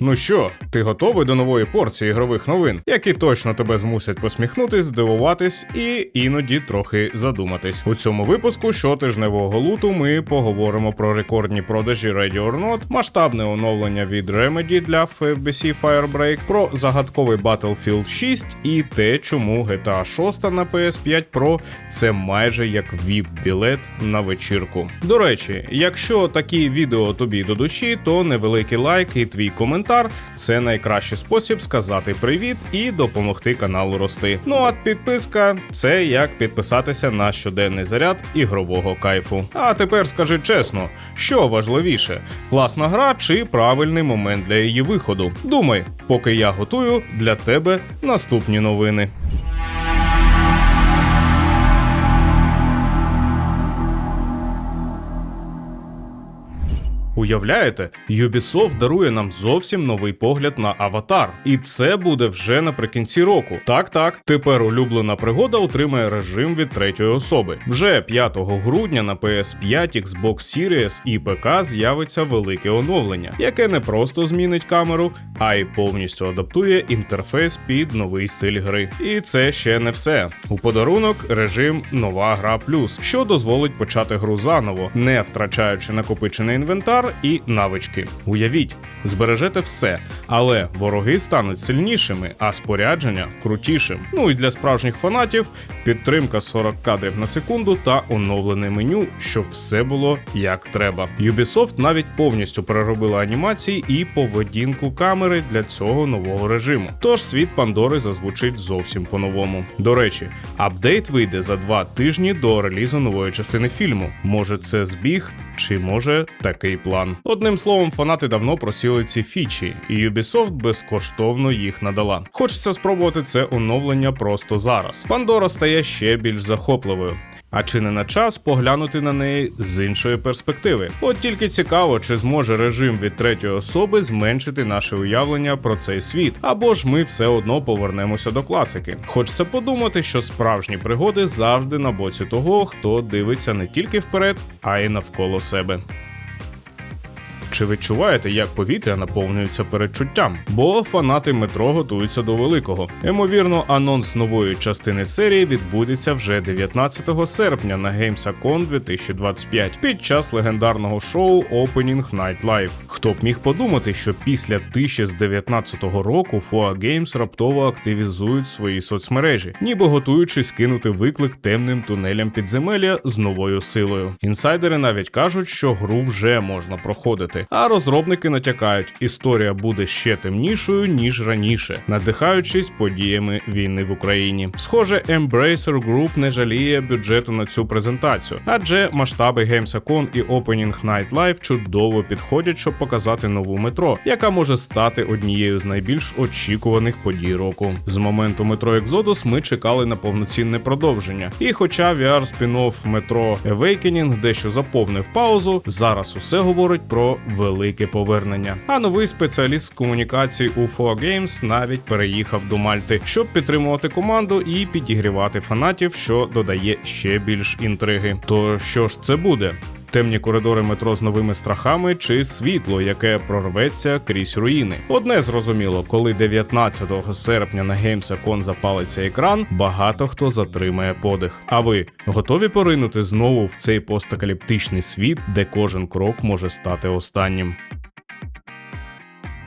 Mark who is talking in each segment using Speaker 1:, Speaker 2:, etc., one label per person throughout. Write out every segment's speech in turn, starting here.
Speaker 1: Ну що, ти готовий до нової порції ігрових новин, які точно тебе змусять посміхнутись, здивуватись і іноді трохи задуматись. У цьому випуску щотижневого луту ми поговоримо про рекордні продажі Radio or Not, масштабне оновлення від Remedy для FBC Firebreak, про загадковий Battlefield 6 і те, чому GTA 6 на PS5 Pro це майже як VIP-білет на вечірку. До речі, якщо такі відео тобі до душі, то невеликий лайк і твій коментар це найкращий спосіб сказати привіт і допомогти каналу рости. Ну а підписка це як підписатися на щоденний заряд ігрового кайфу. А тепер скажи чесно, що важливіше: класна гра чи правильний момент для її виходу? Думай, поки я готую для тебе наступні новини. Уявляєте, Ubisoft дарує нам зовсім новий погляд на аватар, і це буде вже наприкінці року. Так, так, тепер улюблена пригода отримає режим від третьої особи. Вже 5 грудня на PS5, Xbox Series і ПК з'явиться велике оновлення, яке не просто змінить камеру, а й повністю адаптує інтерфейс під новий стиль гри. І це ще не все. У подарунок режим Нова гра плюс, що дозволить почати гру заново, не втрачаючи накопичений інвентар і навички. Уявіть, збережете все, але вороги стануть сильнішими, а спорядження крутішим. Ну і для справжніх фанатів підтримка 40 кадрів на секунду та оновлене меню, щоб все було як треба. Ubisoft навіть повністю переробила анімації і поведінку камери для цього нового режиму. Тож світ Пандори зазвучить зовсім по-новому. До речі, апдейт вийде за два тижні до релізу нової частини фільму. Може, це збіг, чи може такий план. Одним словом, фанати давно просіли ці фічі, і Ubisoft безкоштовно їх надала. Хочеться спробувати це оновлення просто зараз. Пандора стає ще більш захопливою. А чи не на час поглянути на неї з іншої перспективи? От тільки цікаво, чи зможе режим від третьої особи зменшити наше уявлення про цей світ, або ж ми все одно повернемося до класики. Хочеться подумати, що справжні пригоди завжди на боці того, хто дивиться не тільки вперед, а й навколо себе. Чи відчуваєте, як повітря наповнюється передчуттям? Бо фанати метро готуються до великого. Ймовірно, анонс нової частини серії відбудеться вже 19 серпня на GamesCon 2025 під час легендарного шоу Opening Night Live. Хто б міг подумати, що після тиші з 19-го року FOA Games раптово активізують свої соцмережі, ніби готуючись кинути виклик темним тунелям підземелля з новою силою. Інсайдери навіть кажуть, що гру вже можна проходити. А розробники натякають, історія буде ще темнішою ніж раніше, надихаючись подіями війни в Україні. Схоже, Embracer Group не жаліє бюджету на цю презентацію, адже масштаби GamesCon і Opening Night Live чудово підходять, щоб показати нову метро, яка може стати однією з найбільш очікуваних подій року. З моменту метро Exodus ми чекали на повноцінне продовження. І хоча VR спін-офф метро Awakening дещо заповнив паузу, зараз усе говорить про велике повернення. А новий спеціаліст з комунікацій у 4Games навіть переїхав до Мальти, щоб підтримувати команду і підігрівати фанатів, що додає ще більш інтриги. То що ж це буде? Темні коридори метро з новими страхами чи світло, яке прорветься крізь руїни. Одне зрозуміло, коли 19 серпня на GamesCon запалиться екран, багато хто затримає подих. А ви готові поринути знову в цей постакаліптичний світ, де кожен крок може стати останнім?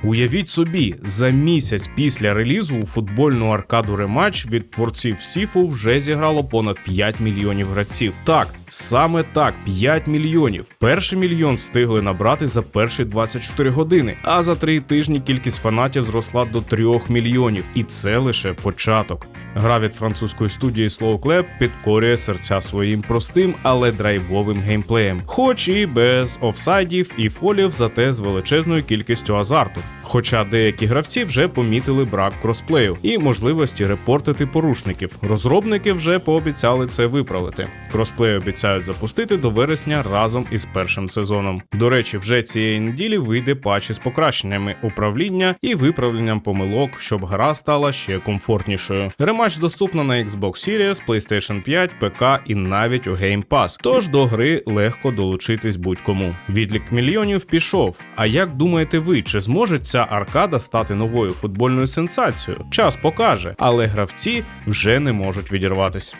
Speaker 1: Уявіть собі, за місяць після релізу у футбольну аркаду рематч від творців Сіфу вже зіграло понад 5 мільйонів гравців. Так, саме так, 5 мільйонів. Перший мільйон встигли набрати за перші 24 години, а за три тижні кількість фанатів зросла до 3 мільйонів. І це лише початок. Гра від французької студії Slow Clap підкорює серця своїм простим, але драйвовим геймплеєм, хоч і без офсайдів і фолів, зате з величезною кількістю азарту. Хоча деякі гравці вже помітили брак кросплею і можливості репортити порушників. Розробники вже пообіцяли це виправити. Кросплей обіцяють запустити до вересня разом із першим сезоном. До речі, вже цієї неділі вийде патч із покращеннями управління і виправленням помилок, щоб гра стала ще комфортнішою. Рематч доступна на Xbox Series, PlayStation 5, ПК і навіть у Game Pass. Тож до гри легко долучитись будь-кому. Відлік мільйонів пішов. А як думаєте ви, чи зможе ця аркада стати новою футбольною сенсацією? Час покаже, але гравці вже не можуть відірватись.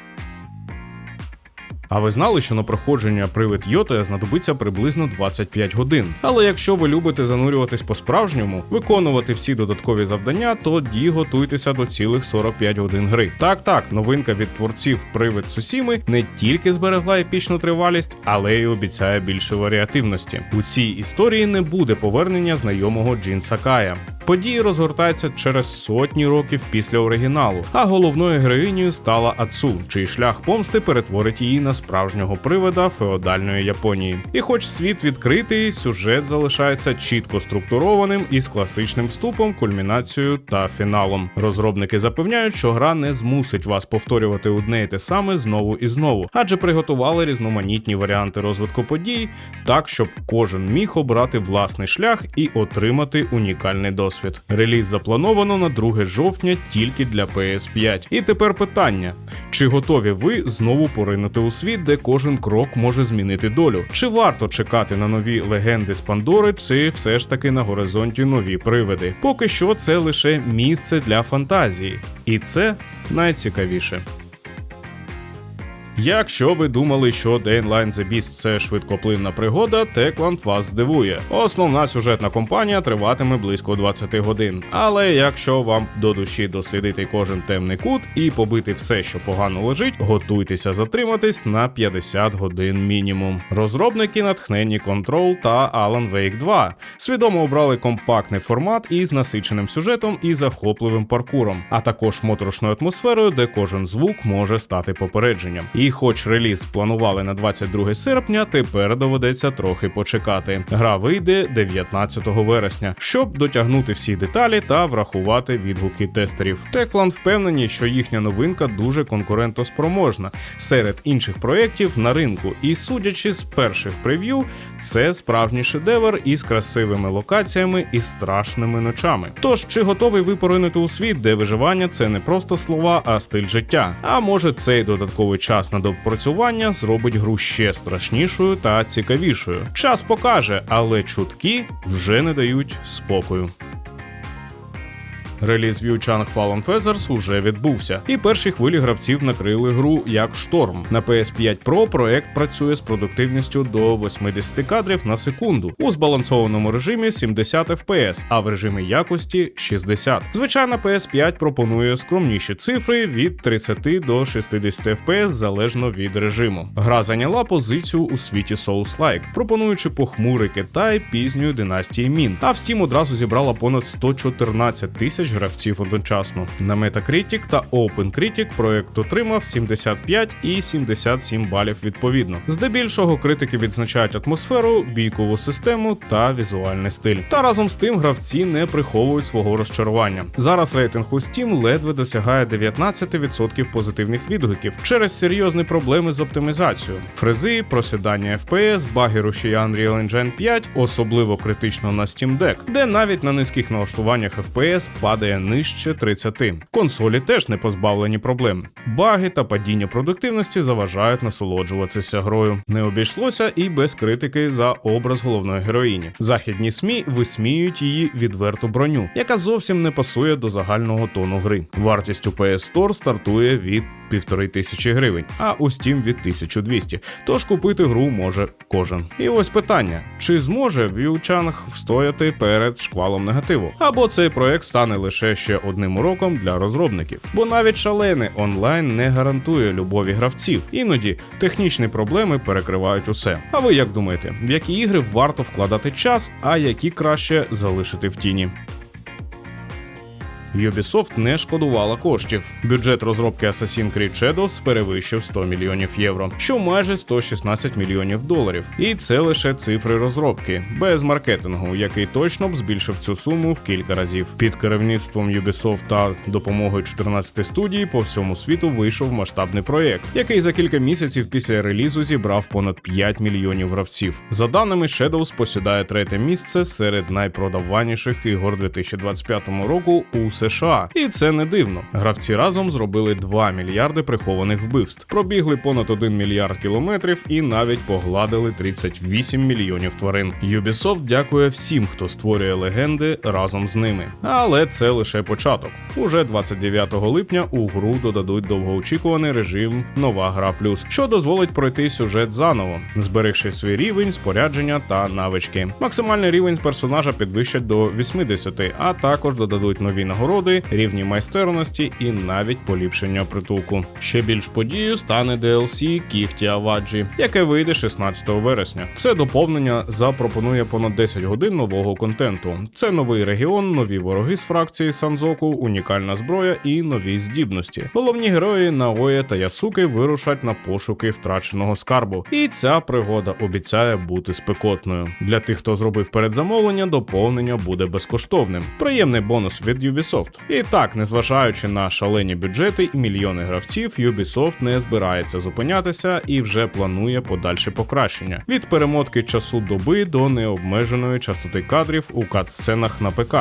Speaker 1: А ви знали, що на проходження привид Йота знадобиться приблизно 25 годин. Але якщо ви любите занурюватись по-справжньому, виконувати всі додаткові завдання, тоді готуйтеся до цілих 45 годин гри. Так, так, новинка від творців Привид Сусіми не тільки зберегла епічну тривалість, але й обіцяє більше варіативності. У цій історії не буде повернення знайомого Джін Сакая. Події розгортаються через сотні років після оригіналу, а головною героїнею стала Ацу, чий шлях помсти перетворить її на справжнього привода феодальної Японії. І хоч світ відкритий, сюжет залишається чітко структурованим із класичним вступом, кульмінацією та фіналом. Розробники запевняють, що гра не змусить вас повторювати одне і те саме знову і знову, адже приготували різноманітні варіанти розвитку подій, так щоб кожен міг обрати власний шлях і отримати унікальний досвід. Реліз заплановано на 2 жовтня тільки для PS5. І тепер питання: чи готові ви знову поринути у світ, де кожен крок може змінити долю? Чи варто чекати на нові легенди з Пандори, чи все ж таки на горизонті нові привиди? Поки що це лише місце для фантазії, і це найцікавіше. Якщо ви думали, що Dayline The Beast – це швидкоплинна пригода, Techland вас здивує. Основна сюжетна кампанія триватиме близько 20 годин. Але якщо вам до душі дослідити кожен темний кут і побити все, що погано лежить, готуйтеся затриматись на 50 годин мінімум. Розробники натхнені Control та Alan Wake 2 свідомо обрали компактний формат із насиченим сюжетом і захопливим паркуром, а також моторошною атмосферою, де кожен звук може стати попередженням. І хоч реліз планували на 22 серпня, тепер доведеться трохи почекати. Гра вийде 19 вересня, щоб дотягнути всі деталі та врахувати відгуки тестерів. Techland впевнені, що їхня новинка дуже конкурентоспроможна серед інших проєктів на ринку, і судячи з перших прев'ю, це справжній шедевр із красивими локаціями і страшними ночами. Тож, чи готовий ви поринути у світ, де виживання це не просто слова, а стиль життя? А може цей додатковий час на допрацювання зробить гру ще страшнішою та цікавішою. Час покаже, але чутки вже не дають спокою. Реліз Chang Fallen Feathers уже відбувся, і перші хвилі гравців накрили гру як шторм. На PS5 Pro проект працює з продуктивністю до 80 кадрів на секунду у збалансованому режимі 70 FPS, а в режимі якості 60. Звичайна PS5 пропонує скромніші цифри від 30 до 60 FPS залежно від режиму. Гра зайняла позицію у світі Souls-like, пропонуючи похмурий Китай пізньої династії Мін. А в Steam одразу зібрала понад 114 тисяч гравців одночасно. На Metacritic та OpenCritic проект отримав 75 і 77 балів відповідно. Здебільшого критики відзначають атмосферу, бійкову систему та візуальний стиль. Та разом з тим гравці не приховують свого розчарування. Зараз рейтинг у Steam ледве досягає 19% позитивних відгуків через серйозні проблеми з оптимізацією. Фрези, просідання FPS, баги рушія Unreal Engine 5, особливо критично на Steam Deck, де навіть на низьких налаштуваннях FPS падає нижче 30. Консолі теж не позбавлені проблем. Баги та падіння продуктивності заважають насолоджуватися грою. Не обійшлося і без критики за образ головної героїні. Західні СМІ висміюють її відверту броню, яка зовсім не пасує до загального тону гри. Вартість у PS Store стартує від півтори тисячі гривень, а у Steam від 1200. Тож купити гру може кожен. І ось питання: чи зможе В'ючанг встояти перед шквалом негативу? Або цей проект стане лише ще одним уроком для розробників? Бо навіть шалений онлайн не гарантує любові гравців. Іноді технічні проблеми перекривають усе. А ви як думаєте, в які ігри варто вкладати час, а які краще залишити в тіні? Ubisoft не шкодувала коштів. Бюджет розробки Assassin's Creed Shadows перевищив 100 мільйонів євро, що майже 116 мільйонів доларів. І це лише цифри розробки, без маркетингу, який точно б збільшив цю суму в кілька разів. Під керівництвом Ubisoft та допомогою 14 студій по всьому світу вийшов масштабний проєкт, який за кілька місяців після релізу зібрав понад 5 мільйонів гравців. За даними Shadows посідає третє місце серед найпродаваніших ігор 2025 року у США. І це не дивно. Гравці разом зробили 2 мільярди прихованих вбивств, пробігли понад 1 мільярд кілометрів і навіть погладили 38 мільйонів тварин. Ubisoft дякує всім, хто створює легенди разом з ними. Але це лише початок. Уже 29 липня у гру додадуть довгоочікуваний режим Нова гра плюс, що дозволить пройти сюжет заново, зберегши свій рівень, спорядження та навички. Максимальний рівень персонажа підвищать до 80, а також додадуть нові нагороди, рівні майстерності і навіть поліпшення притулку. Ще більш подією стане DLC Кіхті Аваджі, яке вийде 16 вересня. Це доповнення запропонує понад 10 годин нового контенту. Це новий регіон, нові вороги з фракції Санзоку, унікальна зброя і нові здібності. Головні герої Наоя та Ясуки вирушать на пошуки втраченого скарбу. І ця пригода обіцяє бути спекотною. Для тих, хто зробив передзамовлення, доповнення буде безкоштовним. Приємний бонус від Ubisoft. І так, незважаючи на шалені бюджети і мільйони гравців, Ubisoft не збирається зупинятися і вже планує подальше покращення від перемотки часу доби до необмеженої частоти кадрів у кат-сценах на ПК.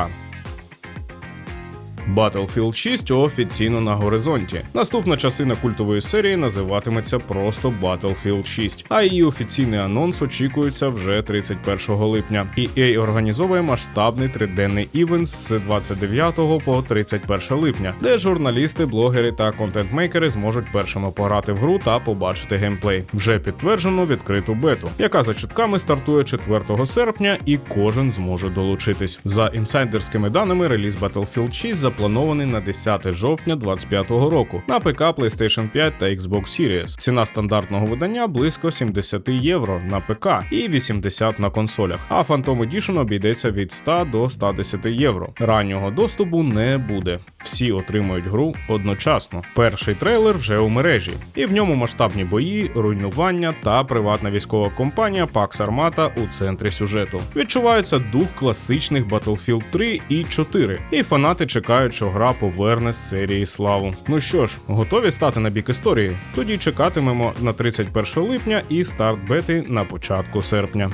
Speaker 1: Battlefield 6 офіційно на горизонті. Наступна частина культової серії називатиметься просто Battlefield 6, а її офіційний анонс очікується вже 31 липня. EA організовує масштабний триденний івент з 29 по 31 липня, де журналісти, блогери та контент-мейкери зможуть першими пограти в гру та побачити геймплей. Вже підтверджено відкриту бету, яка за чутками стартує 4 серпня, і кожен зможе долучитись. За інсайдерськими даними, реліз Battlefield 6 запланований на 10 жовтня 2025 року на ПК, PlayStation 5 та Xbox Series. Ціна стандартного видання близько 70 євро на ПК і 80 на консолях. А Phantom Edition обійдеться від 100 до 110 євро. Раннього доступу не буде. Всі отримують гру одночасно. Перший трейлер вже у мережі, і в ньому масштабні бої, руйнування та приватна військова компанія Pax Armata у центрі сюжету. Відчувається дух класичних Battlefield 3 і 4, і фанати чекають, що гра поверне з серії славу. Ну що ж, готові стати на бік історії? Тоді чекатимемо на 31 липня і старт бети на початку серпня.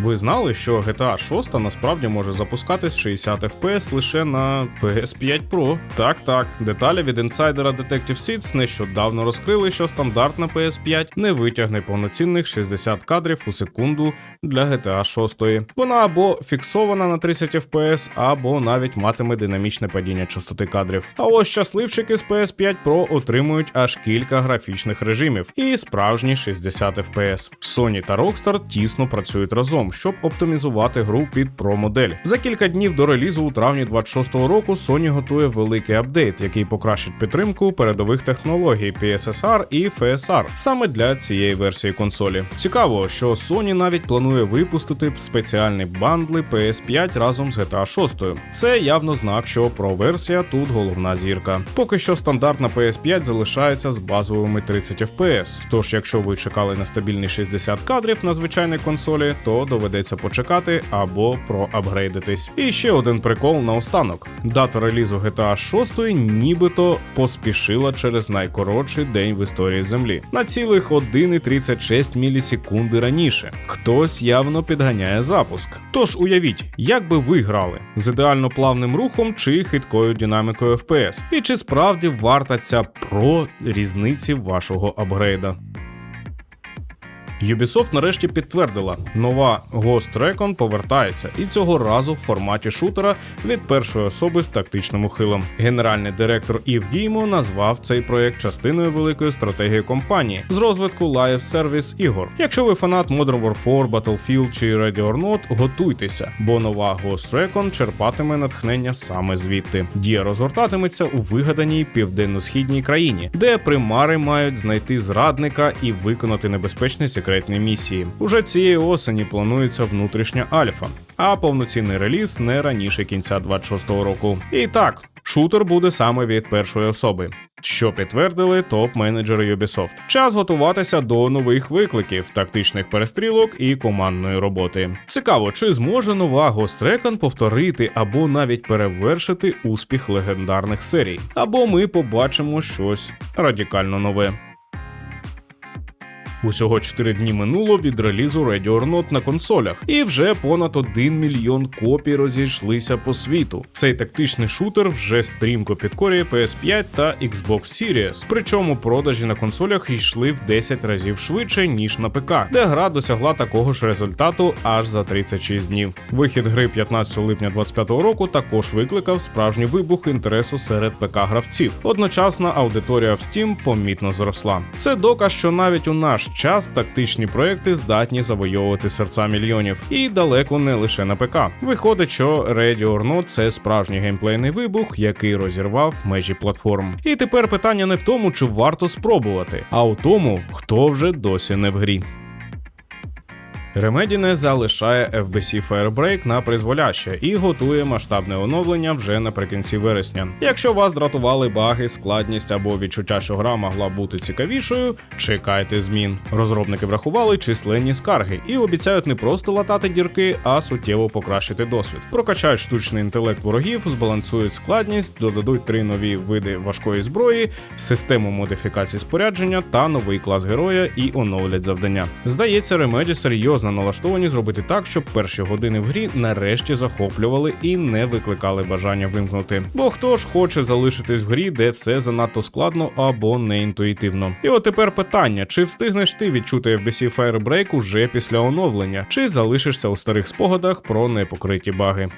Speaker 1: Ви знали, що GTA 6 насправді може запускатись 60 FPS лише на PS5 Pro? Так, так. Деталі від інсайдера Detective Seeds нещодавно розкрили, що стандартна PS5 не витягне повноцінних 60 кадрів у секунду для GTA 6. Вона або фіксована на 30 FPS, або навіть матиме динамічне падіння частоти кадрів. А ось щасливчики з PS5 Pro отримують аж кілька графічних режимів і справжні 60 FPS. Sony та Rockstar тісно працюють разом щоб оптимізувати гру під Pro модель. За кілька днів до релізу у травні 26-го року Sony готує великий апдейт, який покращить підтримку передових технологій PSSR і FSR саме для цієї версії консолі. Цікаво, що Sony навіть планує випустити спеціальні бандли PS5 разом з GTA 6. Це явно знак, що Pro версія тут головна зірка. Поки що стандартна PS5 залишається з базовими 30 FPS. Тож, якщо ви чекали на стабільні 60 кадрів на звичайній консолі, то доведеться почекати або проапгрейдитись. І ще один прикол наостанок: дата релізу GTA 6 нібито поспішила через найкоротший день в історії землі на цілих 1,36 мілісекунди раніше. Хтось явно підганяє запуск. Тож уявіть, як би ви грали з ідеально плавним рухом чи хиткою динамікою FPS, і чи справді варта ця про різниці вашого апгрейда. Ubisoft нарешті підтвердила, нова Ghost Recon повертається, і цього разу в форматі шутера від першої особи з тактичним ухилом. Генеральний директор Ів Гіймо назвав цей проект частиною великої стратегії компанії з розвитку лайв сервіс ігор. Якщо ви фанат Modern Warfare, Battlefield чи Ready or Not, готуйтеся, бо нова Ghost Recon черпатиме натхнення саме звідти. Дія розгортатиметься у вигаданій південно-східній країні, де примари мають знайти зрадника і виконати небезпечний секрет секретні місії. Уже цієї осені планується внутрішня альфа, а повноцінний реліз не раніше кінця 26-го року. І так, шутер буде саме від першої особи. Що підтвердили топ-менеджери Ubisoft. Час готуватися до нових викликів, тактичних перестрілок і командної роботи. Цікаво, чи зможе нова Recon повторити або навіть перевершити успіх легендарних серій, або ми побачимо щось радикально нове. Усього 4 дні минуло від релізу Radio or Not на консолях, і вже понад 1 мільйон копій розійшлися по світу. Цей тактичний шутер вже стрімко підкорює PS5 та Xbox Series, причому продажі на консолях йшли в 10 разів швидше ніж на ПК, де гра досягла такого ж результату аж за 36 днів. Вихід гри 15 липня 2025 року також викликав справжній вибух інтересу серед ПК гравців. Одночасно аудиторія в Steam помітно зросла. Це доказ, що навіть у наш час тактичні проекти здатні завойовувати серця мільйонів, і далеко не лише на ПК. Виходить, що Ready or Not – це справжній геймплейний вибух, який розірвав межі платформ. І тепер питання не в тому, чи варто спробувати, а у тому, хто вже досі не в грі. Remedy не залишає FBC Firebreak на призволяще і готує масштабне оновлення вже наприкінці вересня. Якщо вас дратували баги, складність або відчуття, що гра могла бути цікавішою, чекайте змін. Розробники врахували численні скарги і обіцяють не просто латати дірки, а суттєво покращити досвід. Прокачають штучний інтелект ворогів, збалансують складність, додадуть три нові види важкої зброї, систему модифікації спорядження та новий клас героя і оновлять завдання. Здається, Remedy серйозно налаштовані зробити так, щоб перші години в грі нарешті захоплювали і не викликали бажання вимкнути. Бо хто ж хоче залишитись в грі, де все занадто складно або неінтуїтивно. І от тепер питання: чи встигнеш ти відчути FBC Firebreak уже після оновлення, чи залишишся у старих спогадах про непокриті баги?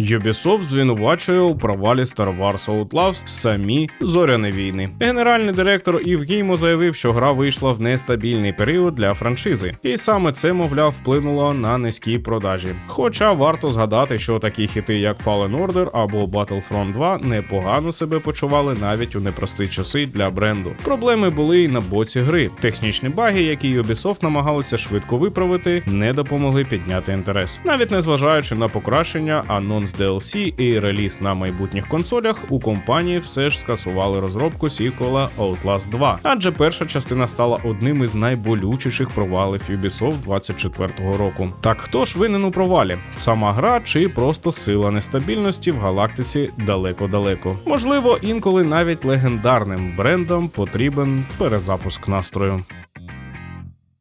Speaker 1: Ubisoft звинувачує у провалі Star Wars Outlaws самі зоряні війни. Генеральний директор Ів Геймо заявив, що гра вийшла в нестабільний період для франшизи, і саме це, мовляв, вплинуло на низькі продажі. Хоча варто згадати, що такі хіти, як Fallen Order або Battlefront 2, непогано себе почували навіть у непрості часи для бренду. Проблеми були і на боці гри. Технічні баги, які Ubisoft намагалися швидко виправити, не допомогли підняти інтерес. Навіть незважаючи на покращення, анонс DLC і реліз на майбутніх консолях, у компанії все ж скасували розробку сіквела Outlast 2, адже перша частина стала одним із найболючіших провалів Ubisoft 24-го року. Так хто ж винен у провалі? Сама гра чи просто сила нестабільності в галактиці далеко-далеко? Можливо, інколи навіть легендарним брендам потрібен перезапуск настрою.